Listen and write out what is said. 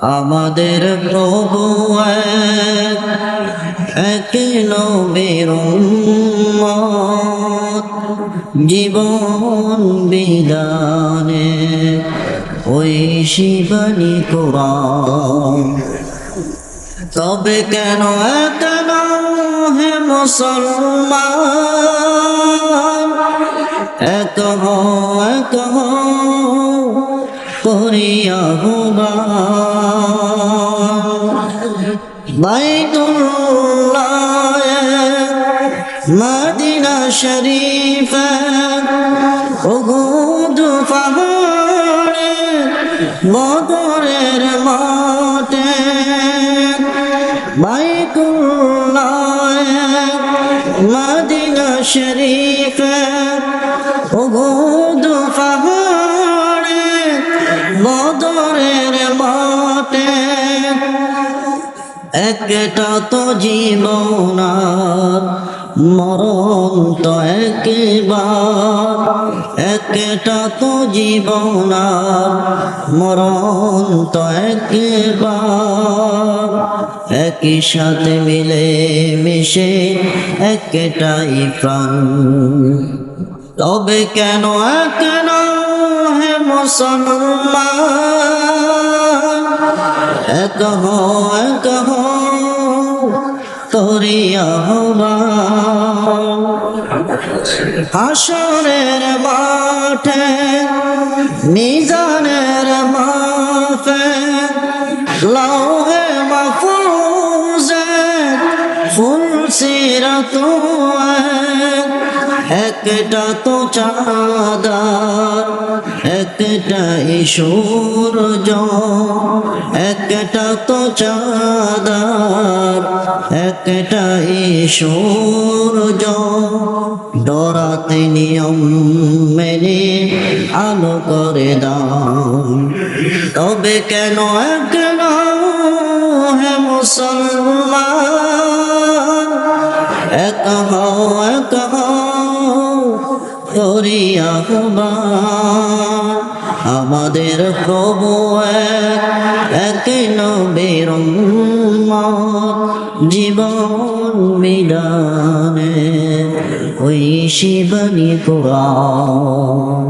আমাদের প্রভু এক, নবীর জীবন বিধানে ওই শিবানী কোরআন। তবে কেন কেন হে মুসলমান? এক হো করিয়া বাইতুল্লাহ মদিনা শরীফ উহুদ পাহাড়ে বদরের মাঠে বাইতুল্লাহ মদিনা শরীফ উহুদ একটা তো জীবন মরণ তো একবার। একটা তো জীবন মরণ তো একবার। একই সাথে মিলে মিশে একটাই প্রাণ। তবে কেন কেন মুসলমান। এক করিয়া হাসরের মাঠে মিজানের মাফে লৌহে মাফুজে ফুল সিরত একটা তো চাঁদার একটা সূর্য, একটা তো চাঁদার একটা সূর্য। ডরাতে নিয়ম মেনে আলো করে দাম তবে কেন কেন হে মুসলমান? এক হও এক হও, করিয়া আমাদের প্রভু এক নবীর জীবন মিলানে। ওই শিবানী কোরআন